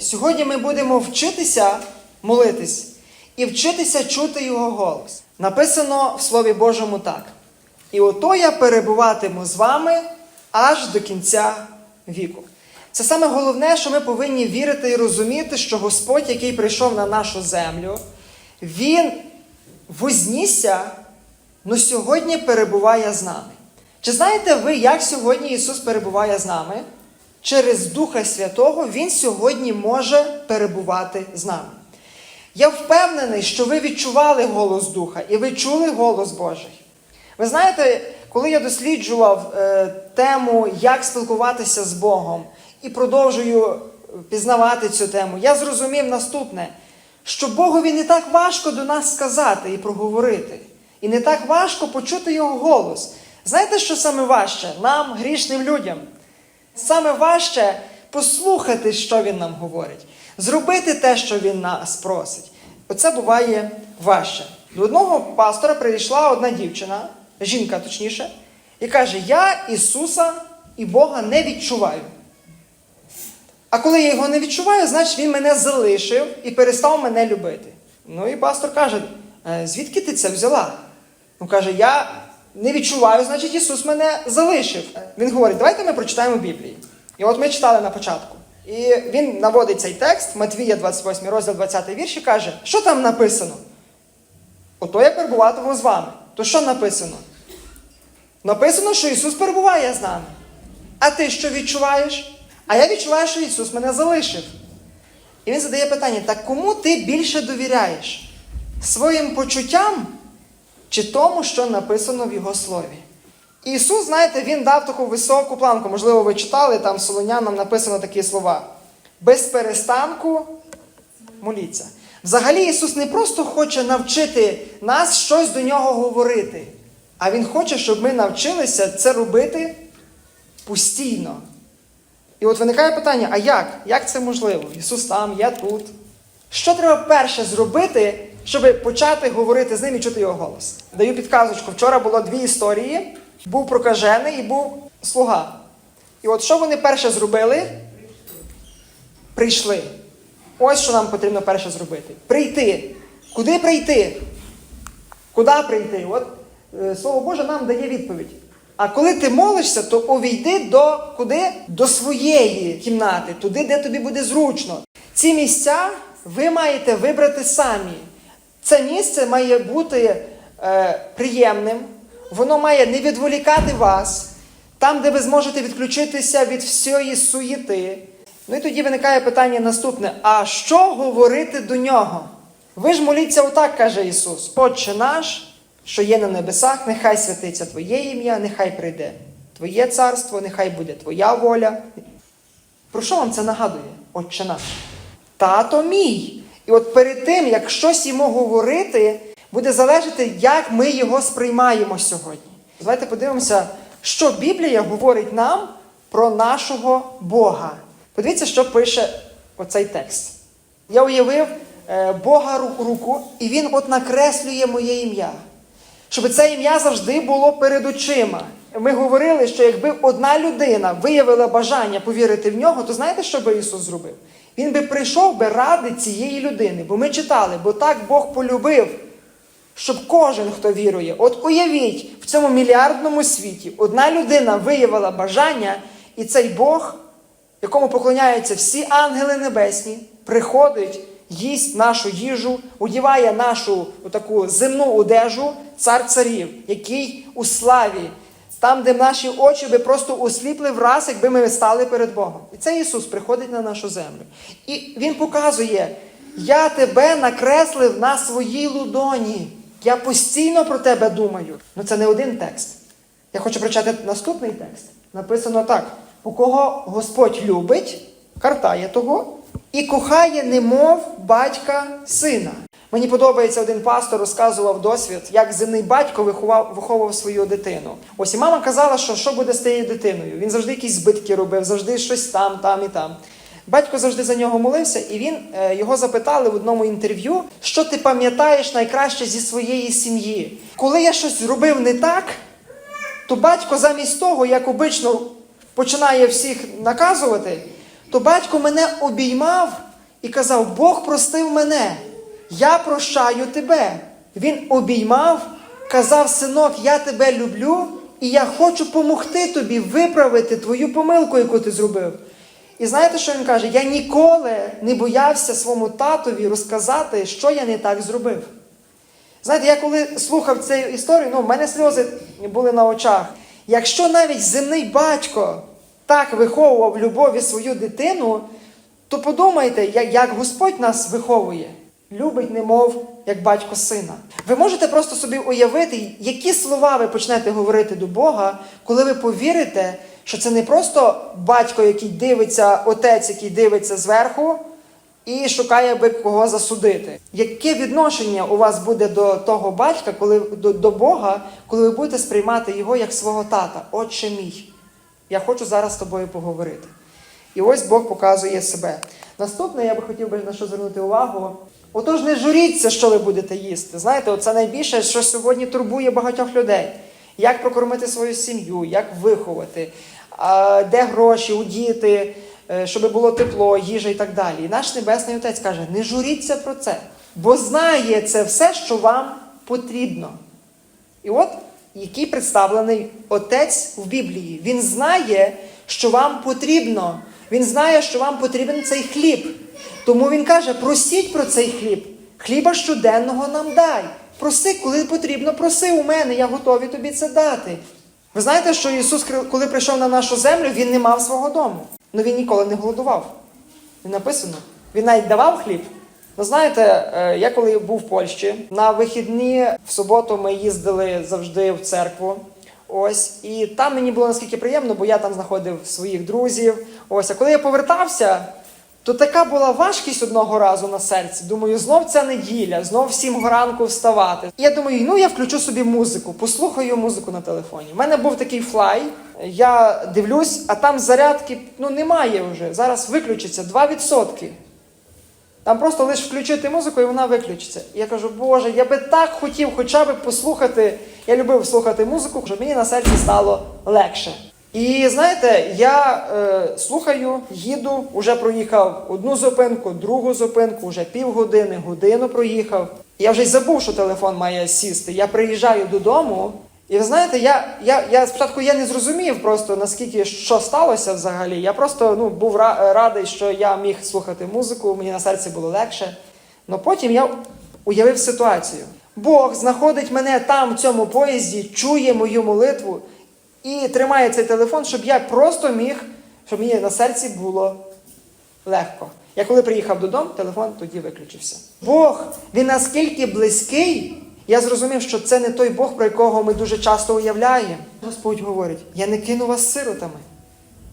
Сьогодні ми будемо вчитися молитись і вчитися чути його голос. Написано в Слові Божому так. І ото я перебуватиму з вами аж до кінця віку. Це саме головне, що ми повинні вірити і розуміти, що Господь, який прийшов на нашу землю, Він вознісся, но сьогодні перебуває з нами. Чи знаєте ви, як сьогодні Ісус перебуває з нами? Через Духа Святого Він сьогодні може перебувати з нами. Я впевнений, що ви відчували голос Духа і ви чули голос Божий. Ви знаєте, коли я досліджував е, тему, як спілкуватися з Богом, і продовжую пізнавати цю тему, я зрозумів наступне, що Богові не так важко до нас сказати і проговорити. І не так важко почути Його голос. Знаєте, що саме важче? Нам, грішним людям. Саме важче послухати, що він нам говорить, зробити те, що він нас просить. Оце буває важче. До одного пастора прийшла одна дівчина, жінка точніше, і каже: Я Ісуса і Бога не відчуваю. А коли я його не відчуваю, значить він мене залишив і перестав мене любити. Ну і пастор каже: «Е, звідки ти це взяла? Ну каже, я не відчуваю, значить Ісус мене залишив. Він говорить, давайте ми прочитаємо Біблію. І от ми читали на початку. І він наводить цей текст, Матвія, 28 розділ 20 вірш, і каже, що там написано? Ото я перебуватиму з вами. То що написано? Написано, що Ісус перебуває з нами. А ти що відчуваєш? А я відчуваю, що Ісус мене залишив. І він задає питання: так кому ти більше довіряєш? Своїм почуттям чи тому, що написано в Його слові? Ісус, знаєте, Він дав таку високу планку. Можливо, ви читали, там Солонянам написано такі слова. Без перестанку моліться. Взагалі, Ісус не просто хоче навчити нас щось до нього говорити, а Він хоче, щоб ми навчилися це робити постійно. І от виникає питання: а як? Як це можливо? Ісус там, я тут. Що треба перше зробити, щоб почати говорити з ним і чути його голос? Даю підказочку. Вчора було дві історії: був прокажений і був слуга. І от що вони перше зробили? Прийшли. Ось що нам потрібно перше зробити: прийти. Куди прийти? Куди прийти? От е, Слово Боже нам дає відповідь. А коли ти молишся, то увійди до куди? До своєї кімнати, туди, де тобі буде зручно. Ці місця ви маєте вибрати самі. Це місце має бути е, приємним, воно має не відволікати вас, там, де ви зможете відключитися від всієї суєти. Ну і тоді виникає питання наступне: а що говорити до нього? Ви ж моліться отак, каже Ісус: Отче наш, що є на небесах, нехай святиться Твоє ім'я, нехай прийде Твоє царство, нехай буде Твоя воля. Про що вам це нагадує, Отче наш? Тато мій. І от перед тим, як щось йому говорити, буде залежати, як ми його сприймаємо сьогодні. Давайте подивимося, що Біблія говорить нам про нашого Бога. Подивіться, що пише оцей текст. Я уявив е, Бога ру- руку, і він от накреслює моє ім'я. Щоб це ім'я завжди було перед очима. Ми говорили, що якби одна людина виявила бажання повірити в нього, то знаєте, що би Ісус зробив? Він би прийшов би ради цієї людини. Бо ми читали, бо так Бог полюбив, щоб кожен, хто вірує, от уявіть, в цьому мільярдному світі одна людина виявила бажання, і цей Бог, якому поклоняються всі ангели небесні, приходить, їсть нашу їжу, одіває нашу таку земну одежу, цар царів, який у славі, там, де наші очі би просто осліпли враз, якби ми стали перед Богом. І це Ісус приходить на нашу землю. І Він показує: я тебе накреслив на своїй лудоні. Я постійно про тебе думаю. Ну це не один текст. Я хочу прочитати наступний текст. Написано так: у кого Господь любить, картає того, і кохає, немов батька сина. Мені подобається один пастор розказував досвід, як земний батько виховав, виховував свою дитину. Ось і мама казала, що що буде з тією дитиною. Він завжди якісь збитки робив, завжди щось там, там і там. Батько завжди за нього молився, і він е, його запитали в одному інтерв'ю, що ти пам'ятаєш найкраще зі своєї сім'ї. Коли я щось зробив не так, то батько замість того, як обично починає всіх наказувати, то батько мене обіймав і казав: Бог простив мене, я прощаю тебе. Він обіймав, казав, синок, я тебе люблю, і я хочу помогти тобі виправити твою помилку, яку ти зробив. І знаєте, що він каже? Я ніколи не боявся своєму татові розказати, що я не так зробив. Знаєте, я коли слухав цю історію, ну, в мене сльози були на очах. Якщо навіть земний батько так виховував любові свою дитину, то подумайте, як Господь нас виховує. Любить, немов як батько сина. Ви можете просто собі уявити, які слова ви почнете говорити до Бога, коли ви повірите, що це не просто батько, який дивиться, отець, який дивиться зверху, і шукає, аби кого засудити. Яке відношення у вас буде до того батька, коли до, до Бога, коли ви будете сприймати його як свого тата? Отче мій. Я хочу зараз з тобою поговорити. І ось Бог показує себе. Наступне, я би хотів би на що звернути увагу. Отож, не журіться, що ви будете їсти. Знаєте, це найбільше, що сьогодні турбує багатьох людей. Як прокормити свою сім'ю, як виховати, де гроші, у діти, е, щоб було тепло, їжа і так далі. І наш Небесний Отець каже: не журіться про це, бо знає це все, що вам потрібно. І от який представлений отець в Біблії. Він знає, що вам потрібно. Він знає, що вам потрібен цей хліб. Тому він каже: просіть про цей хліб. Хліба щоденного нам дай. Проси, коли потрібно, проси у мене, я готовий тобі це дати. Ви знаєте, що Ісус, коли прийшов на нашу землю, Він не мав свого дому. Ну він ніколи не голодував. І написано, він навіть давав хліб. Ну, знаєте, е, я коли був в Польщі, на вихідні в суботу ми їздили завжди в церкву. Ось, і там мені було наскільки приємно, бо я там знаходив своїх друзів. Ось, а коли я повертався, то така була важкість одного разу на серці. Думаю, знов ця неділя, знов сім ранку вставати. І я думаю, ну я включу собі музику, послухаю музику на телефоні. У мене був такий флай. Я дивлюсь, а там зарядки ну немає вже. Зараз виключиться 2%. Там просто лише включити музику і вона виключиться. І я кажу, Боже, я би так хотів хоча б послухати. Я любив слухати музику, щоб мені на серці стало легше. І знаєте, я е, слухаю, їду, вже проїхав одну зупинку, другу зупинку, вже півгодини, годину проїхав. Я вже й забув, що телефон має сісти. Я приїжджаю додому, і ви знаєте, я, я, я спочатку я не зрозумів просто наскільки що сталося взагалі. Я просто ну, був радий, що я міг слухати музику, мені на серці було легше. Але потім я уявив ситуацію. Бог знаходить мене там, в цьому поїзді, чує мою молитву і тримає цей телефон, щоб я просто міг, щоб мені на серці було легко. Я коли приїхав додому, телефон тоді виключився. Бог, він наскільки близький, я зрозумів, що це не той Бог, про якого ми дуже часто уявляємо. Господь говорить: я не кину вас сиротами.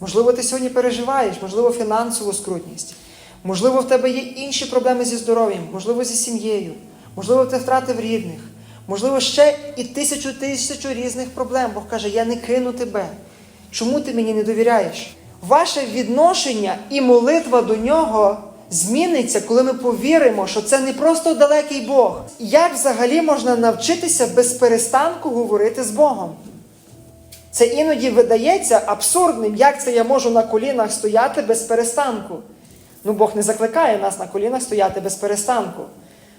Можливо, ти сьогодні переживаєш, можливо, фінансову скрутність, можливо, в тебе є інші проблеми зі здоров'ям, можливо, зі сім'єю, можливо, ти втратив рідних, можливо, ще і тисячу тисячу різних проблем. Бог каже, я не кину тебе. Чому ти мені не довіряєш? Ваше відношення і молитва до нього зміниться, коли ми повіримо, що це не просто далекий Бог. Як взагалі можна навчитися без перестанку говорити з Богом? Це іноді видається абсурдним, як це я можу на колінах стояти без перестанку. Ну, Бог не закликає нас на колінах стояти без перестанку.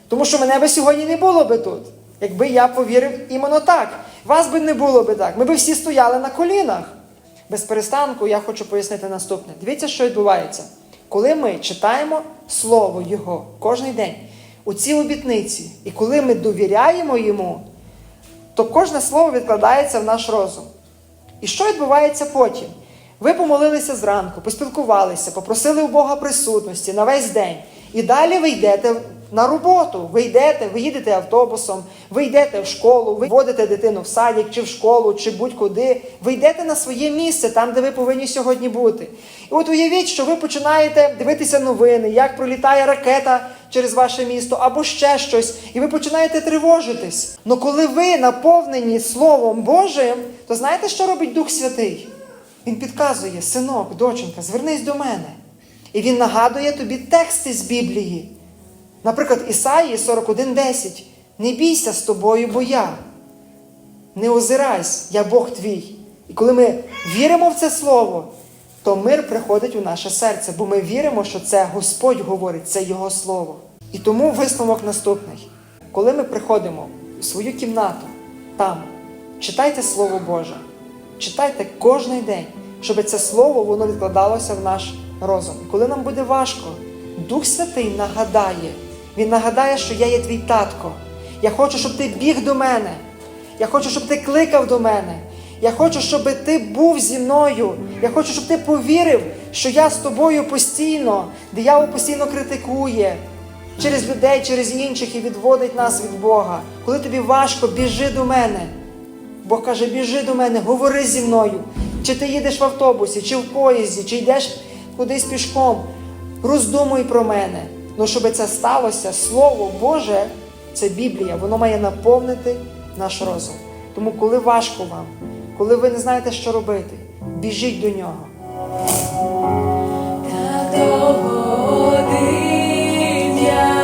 Тому що мене би сьогодні не було би тут, якби я повірив іменно так. Вас би не було би так. Ми би всі стояли на колінах. Без перестанку я хочу пояснити наступне. Дивіться, що відбувається. Коли ми читаємо Слово Його кожен день, у цій обітниці, і коли ми довіряємо йому, то кожне слово відкладається в наш розум. І що відбувається потім? Ви помолилися зранку, поспілкувалися, попросили у Бога присутності на весь день. І далі ви йдете на роботу. Ви йдете, ви їдете автобусом, ви йдете в школу, ви водите дитину в садик, чи в школу, чи будь-куди. Ви йдете на своє місце, там, де ви повинні сьогодні бути. І от уявіть, що ви починаєте дивитися новини, як пролітає ракета через ваше місто, або ще щось, і ви починаєте тривожитись. Но коли ви наповнені Словом Божим, то знаєте, що робить Дух Святий? Він підказує, синок, доченька, звернись до мене. І він нагадує тобі тексти з Біблії. Наприклад, Ісаїї 41:10. Не бійся з тобою, бо я. Не озирайся, я Бог твій. І коли ми віримо в це слово, то мир приходить у наше серце, бо ми віримо, що це Господь говорить, це Його Слово. І тому висновок наступний: коли ми приходимо в свою кімнату, там читайте Слово Боже, читайте кожен день, щоб це слово воно відкладалося в наш розум. І коли нам буде важко, Дух Святий нагадає, Він нагадає, що я є твій татко. Я хочу, щоб ти біг до мене. Я хочу, щоб ти кликав до мене. Я хочу, щоб ти був зі мною. Я хочу, щоб ти повірив, що я з тобою постійно. Диявол постійно критикує через людей, через інших і відводить нас від Бога. Коли тобі важко, біжи до мене. Бог каже, біжи до мене, говори зі мною. Чи ти їдеш в автобусі, чи в поїзді, чи йдеш кудись пішком. Роздумуй про мене. Ну, щоб це сталося, Слово Боже, це Біблія, воно має наповнити наш розум. Тому, коли важко вам, коли ви не знаєте, що робити, біжіть до нього. Так довго я